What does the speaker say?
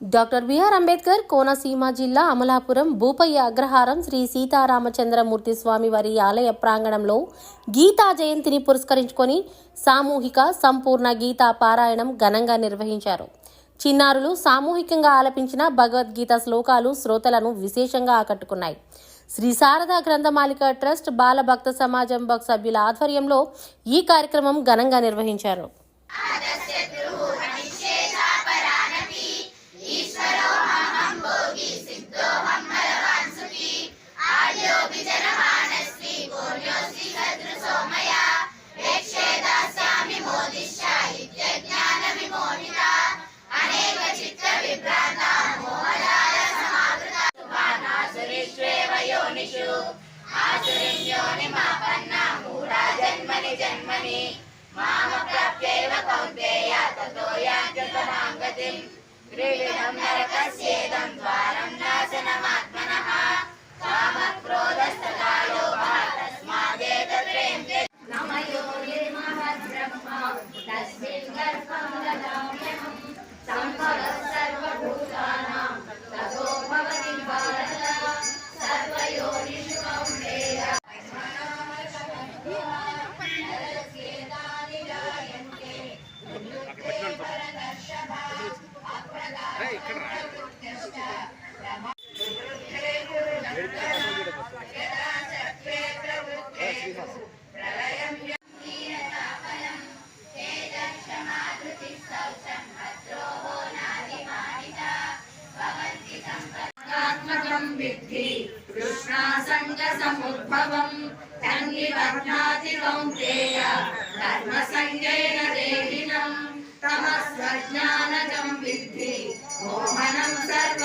Doctor BR Ambedkar Konaseema జిల్లా అమలాపురం భూపయ్య అగ్రహారం శ్రీ సీతారామచంద్రమూర్తి స్వామి వారి ఆలయ ప్రాంగణంలో గీతా జయంతిని పురస్కరించుకొని సామూహిక సంపూర్ణ గీతా పారాయణం ఘనంగా నిర్వహించారు. చిన్నారులు సామూహికంగా ఆలపించిన భగవద్గీత శ్లోకాలు శ్రోతలను విశేషంగా ఆకట్టుకున్నాయి. శ్రీ శారదా గ్రంథమాలిక ట్రస్ట్ బాలభక్త సమాజం భక్ సభ్యుల ఆధ్వర్యంలో ఈ కార్యక్రమం ఘనంగా నిర్వహించారు. మనిషు మునిషు ఆసురింయోనిమాపన్న మూడా జన్మని జన్మని మామ ప్రాప్తేవ కౌంతేయ తతో యాంతి తమాంగతిం త్రివిధం నరక ఆత్మకం విద్ధి కృష్ణాసంగ సముద్భవం తన్ని వర్ణాతి కౌంతేయ ధర్మ సంజయన దేహినం తమ స్వజ్ఞానకం విద్ధి మోహనం సర్వ